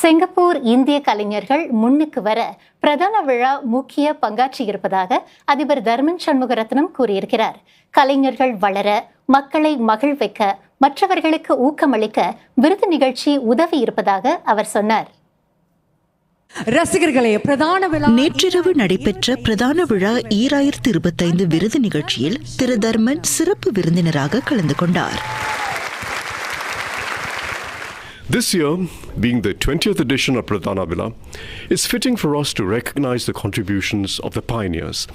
Singapore இந்திய கலைஞர்கள் முன்னுக்கு வர பிரதான விழா முக்கிய பங்காற்றியிருப்பதாக அதிபர் தர்மன் சண்முகரத்னம் கூறியிருக்கிறார். கலைஞர்கள் வளர மக்களை மகிழ்விக்க மற்றவர்களுக்கு ஊக்கமளிக்க விருது நிகழ்ச்சி உதவி இருப்பதாக அவர் சொன்னார். ரசிகர்களே பிரதான விழா நேற்றிரவு நடைபெற்ற பிரதான விழா ஈராயிரத்து இருபத்தைந்து விருது நிகழ்ச்சியில் திரு தர்மன் சிறப்பு விருந்தினராக கலந்து கொண்டார். This year, being the 20th edition of Pradhana Villa, it's fitting for us to recognize the contributions of the pioneers.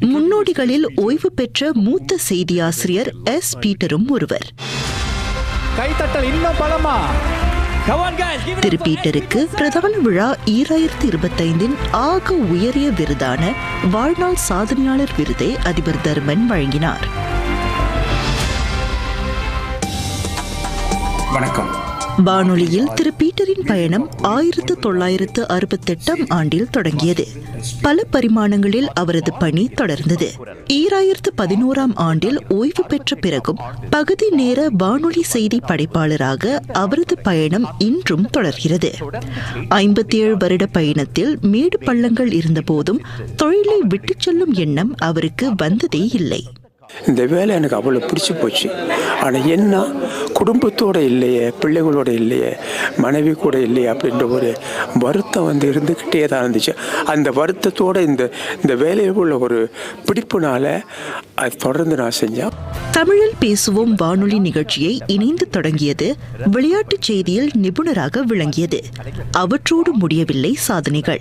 முன்னோடிகளில் ஓய்வு பெற்ற மூத்த செய்தியாசிரியர் எஸ் பீட்டரும் ஒருவர். கைத்தட்டல் இன்னும் பலமா? திரு பீட்டருக்கு பிரதான விழா ஈராயிரத்து இருபத்தைந்தின் ஆக உயரிய விருதான வாழ்நாள் சாதனையாளர் விருதை அதிபர் தர்மன் வழங்கினார். வானொலியில் திரு பீட்டரின் பயணம் ஆயிரத்து தொள்ளாயிரத்து அறுபத்தெட்டாம் ஆண்டில் தொடங்கியது. பல பரிமாணங்களில் அவரது பணி தொடர்ந்தது. ஈராயிரத்து பதினோராம் ஆண்டில் ஓய்வு பெற்ற பிறகும் பகுதி நேர வானொலி செய்தி படைப்பாளராக அவரது பயணம் இன்றும் தொடர்கிறது. ஐம்பத்தி ஏழு வருட பயணத்தில் மேடு பள்ளங்கள் இருந்தபோதும் தொழிலை விட்டுச் செல்லும் எண்ணம் அவருக்கு வந்ததே இல்லை. இந்த வேலை எனக்கு அவ்வளோ பிடிச்சி போச்சு. ஆனால் என்ன? குடும்பத்தோட இல்லையே பிள்ளைகளோட இல்லையே மனைவி கூட இல்லையே அப்படின்ற ஒரு வருத்தம் வந்து இருந்துக்கிட்டே தான் இருந்துச்சு. அந்த வருத்தத்தோட இந்த இந்த வேலையில் உள்ள ஒரு பிடிப்புனால அது தொடர்ந்து நான் செஞ்சேன் தமிழில் பேசுவோம் வானொலி நிகழ்ச்சியை இணைந்து தொடங்கியது விளையாட்டுச் செய்தியில் நிபுணராக விளங்கியது. அவற்றோடு முடியவில்லை சாதனைகள்.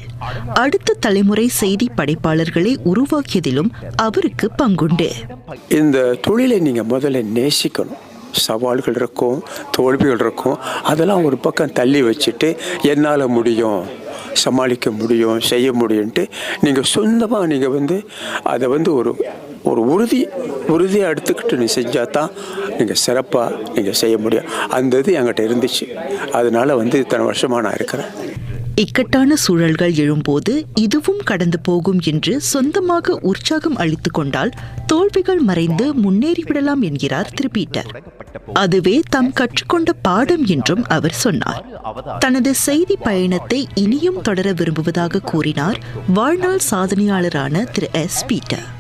அடுத்த தலைமுறை செய்தி படைப்பாளர்களை உருவாக்கியதிலும் அவருக்கு பங்குண்டு. இந்த தொழிலை நீங்கள் முதல்ல நேசிக்கணும். சவால்கள் இருக்கும் தோல்விகள் இருக்கும். அதெல்லாம் ஒரு பக்கம் தள்ளி வச்சுட்டு என்னால் முடியும் சமாளிக்க முடியும் செய்ய முடியும்ன்ட்டு நீங்கள் சொந்தமாக நீங்கள் வந்து அதை வந்து ஒரு ஒரு உறுதி உறுதியாக எடுத்துக்கிட்டு நீ செஞ்சால் தான் நீங்கள் சிறப்பாக நீங்கள் செய்ய முடியும். அந்த இது என்கிட்ட இருந்துச்சு. அதனால் வந்து இத்தனை வருஷமாக நான் இருக்கிறேன். இக்கட்டான சூழல்கள் எழும்போது இதுவும் கடந்து போகும் என்று சொந்தமாக உற்சாகம் அளித்துக் கொண்டால் தோல்விகள் மறைந்து முன்னேறிவிடலாம் என்கிறார் திரு பீட்டர் அதுவே தாம் கற்றுக்கொண்ட பாடம் என்றும் அவர் சொன்னார். தனது செய்தி பயணத்தை இனியும் தொடர விரும்புவதாக கூறினார் வாழ்நாள் சாதனையாளரான திரு எஸ் பீட்டர்.